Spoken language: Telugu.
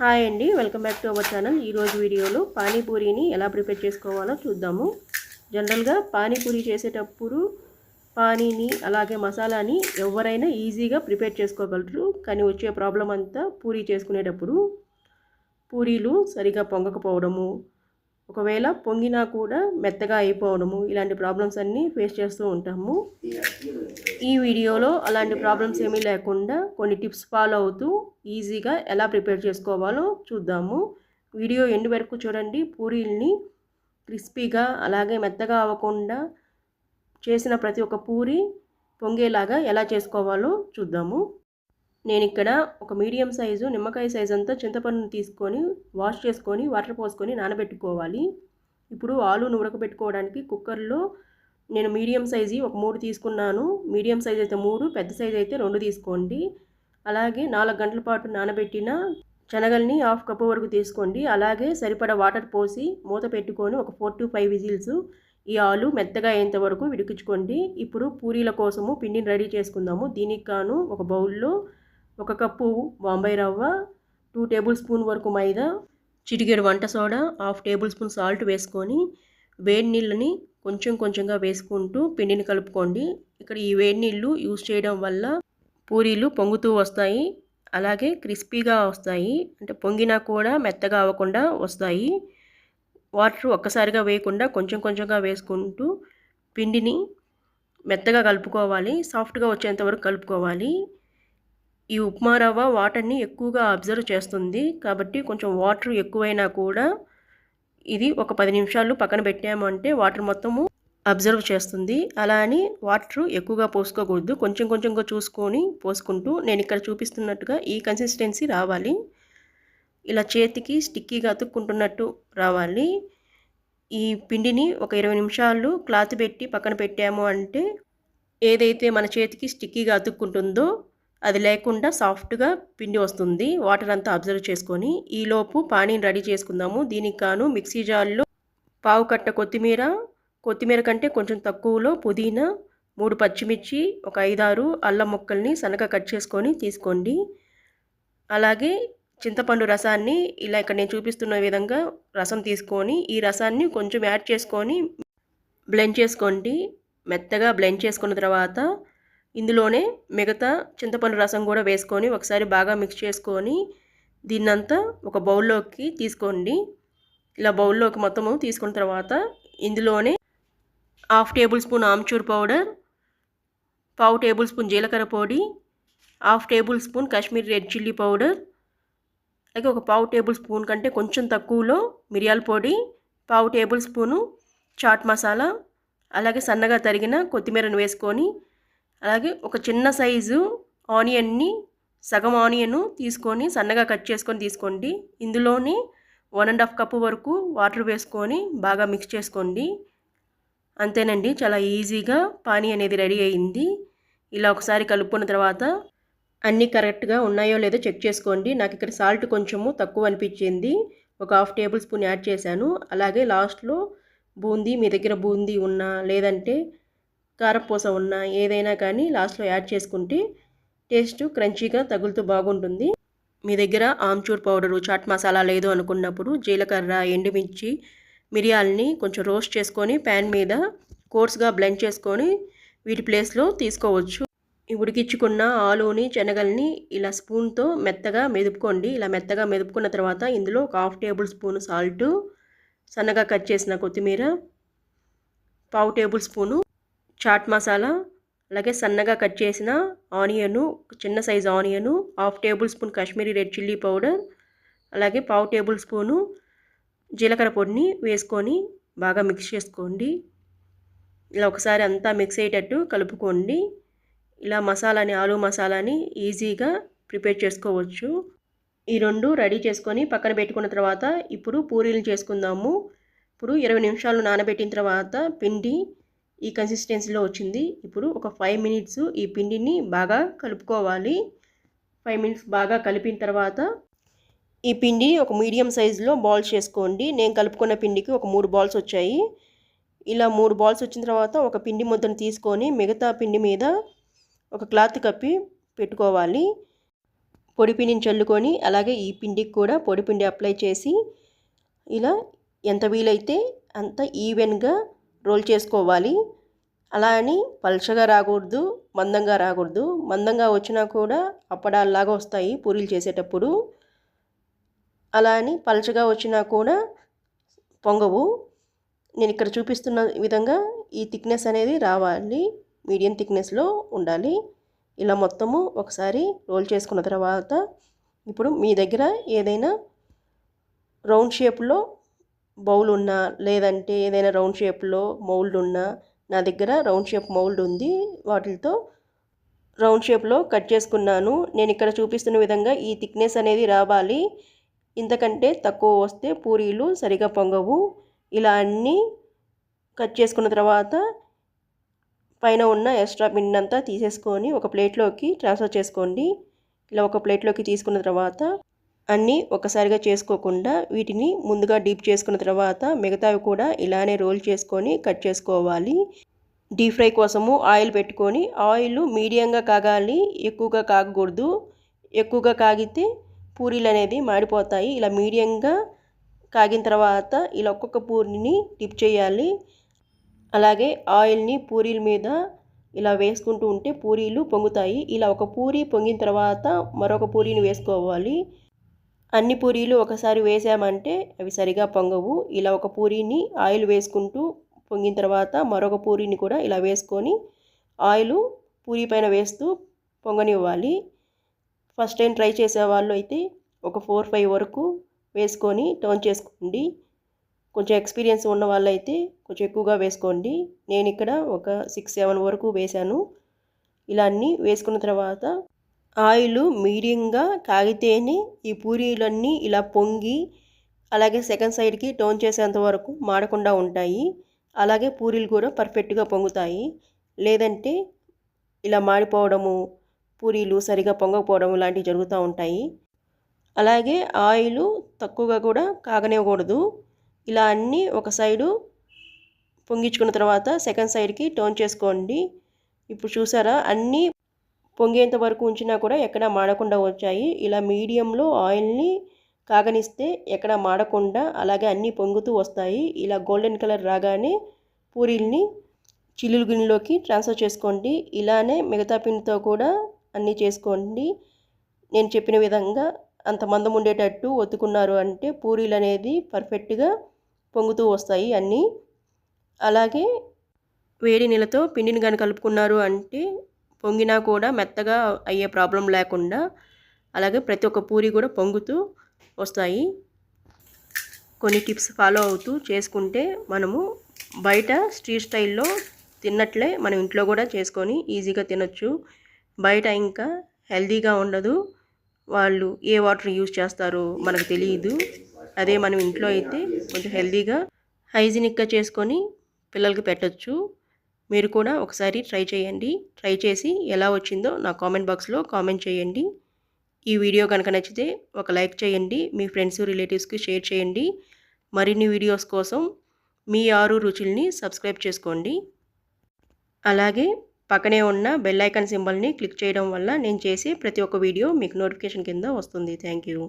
హాయ్ అండి welcome back to our channel. ఈరోజు వీడియోలో పానీపూరిని ఎలా ప్రిపేర్ చేసుకోవాలో చూద్దాము. జనరల్గా పానీపూరి చేసేటప్పుడు పానీని అలాగే మసాలాని ఎవరైనా ఈజీగా ప్రిపేర్ చేసుకోగలరు. కానీ వచ్చే ప్రాబ్లం అంతా పూరీ చేసుకునేటప్పుడు పూరీలు సరిగా పొంగకపోవడము ఒకవేళ పొంగినా కూడా మెత్తగా అయిపోవడము ఇలాంటి ప్రాబ్లమ్స్ అన్నీ ఫేస్ చేస్తూ ఉంటాము. ఈ వీడియోలో అలాంటి ప్రాబ్లమ్స్ ఏమీ లేకుండా కొన్ని టిప్స్ ఫాలో అవుతూ ఈజీగా ఎలా ప్రిపేర్ చేసుకోవాలో చూద్దాము. వీడియో ఎండు వరకు చూడండి. పూరీల్ని క్రిస్పీగా అలాగే మెత్తగా అవ్వకుండా చేసిన ప్రతి ఒక్క పూరి పొంగేలాగా ఎలా చేసుకోవాలో చూద్దాము. నేను ఇక్కడ ఒక మీడియం సైజు నిమ్మకాయ సైజు అంతా చింతపండుని తీసుకొని వాష్ చేసుకొని వాటర్ పోసుకొని నానబెట్టుకోవాలి. ఇప్పుడు ఆలును ఉడకబెట్టుకోవడానికి కుక్కర్లో నేను మీడియం సైజు ఒక మూడు తీసుకున్నాను. మీడియం సైజ్ అయితే మూడు పెద్ద సైజ్ అయితే రెండు తీసుకోండి. అలాగే నాలుగు గంటల పాటు నానబెట్టిన శనగల్ని హాఫ్ కప్పు వరకు తీసుకోండి. అలాగే సరిపడా వాటర్ పోసి మూత పెట్టుకొని ఒక ఫోర్ టు ఫైవ్ విజిల్స్ ఈ ఆలు మెత్తగా అయ్యేంత వరకు విడికించుకోండి. ఇప్పుడు పూరీల కోసము పిండిని రెడీ చేసుకుందాము. దీనికి గాను ఒక బౌల్లో ఒక కప్పు బాంబై రవ్వ టూ టేబుల్ స్పూన్ వరకు మైదా చిటికెడు వంట soda half tablespoon salt వేసుకొని వేడి నీళ్ళని కొంచెం కొంచెంగా వేసుకుంటూ పిండిని కలుపుకోండి. ఇక్కడ ఈ వేడి నీళ్ళు యూస్ చేయడం వల్ల పూరీలు పొంగుతూ వస్తాయి. అలాగే క్రిస్పీగా వస్తాయి. అంటే పొంగినా కూడా మెత్తగా అవ్వకుండా వస్తాయి. వాటర్ ఒక్కసారిగా వేయకుండా కొంచెం కొంచెంగా వేసుకుంటూ పిండిని మెత్తగా కలుపుకోవాలి. సాఫ్ట్గా వచ్చేంత వరకు కలుపుకోవాలి. ఈ ఉప్మా రవ్వ వాటర్ని ఎక్కువగా అబ్జర్వ్ చేస్తుంది. కాబట్టి కొంచెం వాటర్ ఎక్కువైనా కూడా ఇది ఒక పది నిమిషాలు పక్కన పెట్టాము అంటే వాటర్ మొత్తము అబ్జర్వ్ చేస్తుంది. అలా అని వాటర్ ఎక్కువగా పోసుకోకూడదు. కొంచెం కొంచెంగా చూసుకొని పోసుకుంటూ నేను ఇక్కడ చూపిస్తున్నట్టుగా ఈ కన్సిస్టెన్సీ రావాలి. ఇలా చేతికి స్టిక్కీగా అతుక్కుంటున్నట్టు రావాలి. ఈ పిండిని ఒక ఇరవై నిమిషాలు క్లాత్ పెట్టి పక్కన పెట్టాము అంటే ఏదైతే మన చేతికి స్టిక్కీగా అతుక్కుంటుందో అది లేకుండా సాఫ్ట్గా పిండి వస్తుంది. వాటర్ అంతా అబ్జర్వ్ చేసుకొని ఈలోపు పానీని రెడీ చేసుకుందాము. దీనికి గాను మిక్సీ జార్లో పావు కట్ట కొత్తిమీర కొత్తిమీర కంటే కొంచెం తక్కువలో పుదీనా మూడు పచ్చిమిర్చి ఒక ఐదారు అల్లం ముక్కల్ని సనక కట్ చేసుకొని తీసుకోండి. అలాగే చింతపండు రసాన్ని ఇలా ఇక్కడ నేను చూపిస్తున్న విధంగా రసం తీసుకొని ఈ రసాన్ని కొంచెం యాడ్ చేసుకొని బ్లెండ్ చేసుకోండి. మెత్తగా బ్లెండ్ చేసుకున్న తర్వాత ఇందులోనే మిగతా చింతపండు రసం కూడా వేసుకొని ఒకసారి బాగా మిక్స్ చేసుకొని దీన్నంతా ఒక బౌల్లోకి తీసుకోండి. ఇలా బౌల్లోకి మొత్తము తీసుకున్న తర్వాత ఇందులోనే half tablespoon amchur powder పావు టేబుల్ స్పూన్ జీలకర్ర పొడి half tablespoon Kashmir red chilli powder అలాగే ఒక పావు టేబుల్ స్పూన్ కంటే కొంచెం తక్కువలో మిరియాల పొడి పావు టేబుల్ స్పూను చాట్ మసాలా అలాగే సన్నగా తరిగిన కొత్తిమీరను వేసుకొని అలాగే ఒక చిన్న సైజు ఆనియన్ని సగం ఆనియన్ తీసుకొని సన్నగా కట్ చేసుకొని తీసుకోండి. ఇందులోని వన్ అండ్ హాఫ్ కప్ వరకు వాటర్ వేసుకొని బాగా మిక్స్ చేసుకోండి. అంతేనండి చాలా ఈజీగా పానీ అనేది రెడీ అయింది. ఇలా ఒకసారి కలుపుకున్న తర్వాత అన్నీ కరెక్ట్గా ఉన్నాయో లేదో చెక్ చేసుకోండి. నాకు ఇక్కడ సాల్ట్ కొంచెము తక్కువ అనిపించింది. ఒక హాఫ్ టేబుల్ స్పూన్ యాడ్ చేశాను. అలాగే లాస్ట్లో బూందీ మీ దగ్గర బూందీ ఉన్నా లేదంటే కారపూస ఉన్నా ఏదైనా కానీ లాస్ట్లో యాడ్ చేసుకుంటే టేస్ట్ క్రంచీగా తగులుతూ బాగుంటుంది. మీ దగ్గర ఆమ్చూర్ పౌడరు చాట్ మసాలా లేదు అనుకున్నప్పుడు జీలకర్ర ఎండుమిర్చి మిరియాలని కొంచెం రోస్ట్ చేసుకొని ప్యాన్ మీద కోర్స్గా బ్లెండ్ చేసుకొని వీటి ప్లేస్లో తీసుకోవచ్చు. ఉడికించుకున్న ఆలుని శనగల్ని ఇలా స్పూన్తో మెత్తగా మెదుపుకోండి. ఇలా మెత్తగా మెదుపుకున్న తర్వాత ఇందులో ఒక హాఫ్ టేబుల్ స్పూన్ సాల్ట్ సన్నగా కట్ చేసిన కొత్తిమీర పావు టేబుల్ స్పూను చాట్ మసాలా అలాగే సన్నగా కట్ చేసిన ఆనియను చిన్న size onion half tablespoon Kashmiri red chilli powder అలాగే పావు టేబుల్ స్పూను జీలకర్ర పొడిని వేసుకొని బాగా మిక్స్ చేసుకోండి. ఇలా ఒకసారి అంతా మిక్స్ అయ్యేటట్టు కలుపుకోండి. ఇలా మసాలాని ఆలు మసాలాని ఈజీగా ప్రిపేర్ చేసుకోవచ్చు. ఈ రెండు రెడీ చేసుకొని పక్కన పెట్టుకున్న తర్వాత ఇప్పుడు పూరీలు చేసుకుందాము. ఇప్పుడు ఇరవై నిమిషాలు నానబెట్టిన తర్వాత పిండి ఈ కన్సిస్టెన్సీలో వచ్చింది. ఇప్పుడు ఒక ఫైవ్ మినిట్స్ ఈ పిండిని బాగా కలుపుకోవాలి. ఫైవ్ మినిట్స్ బాగా కలిపిన తర్వాత ఈ పిండి ఒక మీడియం సైజులో బాల్స్ చేసుకోండి. నేను కలుపుకున్న పిండికి ఒక మూడు బాల్స్ వచ్చాయి. ఇలా మూడు బాల్స్ వచ్చిన తర్వాత ఒక పిండి ముద్దను తీసుకొని మిగతా పిండి మీద ఒక క్లాత్ కప్పి పెట్టుకోవాలి. పొడి పిండిని చల్లుకొని అలాగే ఈ పిండికి కూడా పొడి పిండి అప్లై చేసి ఇలా ఎంత వీలైతే అంత ఈవెన్గా రోల్ చేసుకోవాలి. అలా అని పలుచగా రాకూడదు మందంగా రాకూడదు. మందంగా వచ్చినా కూడా అప్పడాల్లాగా వస్తాయి పూరీలు చేసేటప్పుడు. అలా అని పలుచగా వచ్చినా కూడా పొంగవు. నేను ఇక్కడ చూపిస్తున్న విధంగా ఈ థిక్నెస్ అనేది రావాలి. మీడియం థిక్నెస్లో ఉండాలి. ఇలా మొత్తము ఒకసారి రోల్ చేసుకున్న తర్వాత ఇప్పుడు మీ దగ్గర ఏదైనా రౌండ్ షేప్లో బౌల్ ఉన్నా లేదంటే ఏదైనా రౌండ్ షేప్లో మౌల్డ్ ఉన్నా నా దగ్గర రౌండ్ షేప్ మౌల్డ్ ఉంది. వాటితో రౌండ్ షేప్లో కట్ చేసుకున్నాను. నేను ఇక్కడ చూపిస్తున్న విధంగా ఈ థిక్నెస్ అనేది రావాలి. ఇంతకంటే తక్కువ వస్తే పూరీలు సరిగా పొంగవు. ఇలా అన్నీ కట్ చేసుకున్న తర్వాత పైన ఉన్న ఎక్స్ట్రా పిండి అంతా తీసేసుకొని ఒక ప్లేట్లోకి ట్రాన్స్ఫర్ చేసుకోండి. ఇలా ఒక ప్లేట్లోకి తీసుకున్న తర్వాత అన్నీ ఒకసారిగా చేసుకోకుండా వీటిని ముందుగా డీప్ చేసుకున్న తర్వాత మిగతావి కూడా ఇలానే రోల్ చేసుకొని కట్ చేసుకోవాలి. డీప్ ఫ్రై కోసము ఆయిల్ పెట్టుకొని ఆయిల్ మీడియంగా కాగాలి ఎక్కువగా కాగకూడదు. ఎక్కువగా కాగితే పూరీలు అనేది మాడిపోతాయి. ఇలా మీడియంగా కాగిన తర్వాత ఇలా ఒక్కొక్క పూరిని డిప్ చేయాలి. అలాగే ఆయిల్ని పూరీల మీద ఇలా వేసుకుంటూ ఉంటే పూరీలు పొంగుతాయి. ఇలా ఒక పూరి పొంగిన తర్వాత మరొక పూరీని వేసుకోవాలి. అన్ని పూరీలు ఒకసారి వేసామంటే అవి సరిగా పొంగవు. ఇలా ఒక పూరీని ఆయిల్ వేసుకుంటూ పొంగిన తర్వాత మరొక పూరీని కూడా ఇలా వేసుకొని ఆయిల్ పూరి పైన వేస్తూ పొంగనివ్వాలి. ఫస్ట్ టైం ట్రై చేసే వాళ్ళు అయితే ఒక ఫోర్ ఫైవ్ వరకు వేసుకొని టర్న్ చేసుకోండి. కొంచెం ఎక్స్పీరియన్స్ ఉన్న వాళ్ళైతే కొంచెం ఎక్కువగా వేసుకోండి. నేను ఇక్కడ ఒక సిక్స్ సెవెన్ వరకు వేశాను ఇలా అన్నీ వేసుకున్న తర్వాత ఆయిల్ మీడియంగా కాగితేనే ఈ పూరీలన్నీ ఇలా పొంగి అలాగే సెకండ్ సైడ్కి టోన్ చేసేంత వరకు మాడకుండా ఉంటాయి. అలాగే పూరీలు కూడా పర్ఫెక్ట్గా పొంగుతాయి. లేదంటే ఇలా మాడిపోవడము పూరీలు సరిగా పొంగకపోవడం లాంటివి జరుగుతూ ఉంటాయి. అలాగే ఆయిల్ తక్కువగా కూడా కాగనివ్వకూడదు. ఇలా అన్నీ ఒక సైడు పొంగించుకున్న తర్వాత సెకండ్ సైడ్కి టోన్ చేసుకోండి. ఇప్పుడు చూసారా? అన్నీ పొంగేంత వరకు ఉంచినా కూడా ఎక్కడ మాడకుండా వచ్చాయి. ఇలా మీడియంలో ఆయిల్ని కాగనిస్తే ఎక్కడ మాడకుండా అలాగే అన్నీ పొంగుతూ వస్తాయి. ఇలా గోల్డెన్ కలర్ రాగానే పూరీల్ని చిల్లులు గిన్నెలోకి ట్రాన్స్ఫర్ చేసుకోండి. ఇలానే మిగతా పిండితో కూడా అన్నీ చేసుకోండి. నేను చెప్పిన విధంగా అంత మందం ఉండేటట్టు ఒత్తుకున్నారు అంటే పూరీలు అనేది పర్ఫెక్ట్గా పొంగుతూ వస్తాయి అన్నీ. అలాగే వేడి నీళ్ళతో పిండిని కానీ కలుపుకున్నారు అంటే పొంగినా కూడా మెత్తగా అయ్యే ప్రాబ్లం లేకుండా అలాగే ప్రతి ఒక్క పూరి కూడా పొంగుతూ వస్తాయి. కొన్ని టిప్స్ ఫాలో అవుతూ చేసుకుంటే మనము బయట స్ట్రీట్ స్టైల్లో తిన్నట్లే మనం ఇంట్లో కూడా చేసుకొని ఈజీగా తినొచ్చు. బయట ఇంకా హెల్తీగా ఉండదు. వాళ్ళు ఏ వాటర్ యూజ్ చేస్తారో మనకు తెలియదు. అదే మనం ఇంట్లో అయితే కొంచెం హెల్తీగా హైజీనిక్గా చేసుకొని పిల్లలకి పెట్టచ్చు. మీరు కూడా ఒకసారి ట్రై చేయండి. ట్రై చేసి ఎలా వచ్చిందో నా కామెంట్ బాక్స్లో కామెంట్ చేయండి. ఈ వీడియో కనుక నచ్చితే ఒక లైక్ చేయండి. మీ ఫ్రెండ్స్ రిలేటివ్స్కి షేర్ చేయండి. మరిన్ని వీడియోస్ కోసం మీ ఆరు రుచుల్ని సబ్స్క్రైబ్ చేసుకోండి. అలాగే పక్కనే ఉన్న బెల్ ఐకాన్ సింబల్ని క్లిక్ చేయడం వల్ల నేను చేసే ప్రతి ఒక్క వీడియో మీకు నోటిఫికేషన్ కింద వస్తుంది. Thank you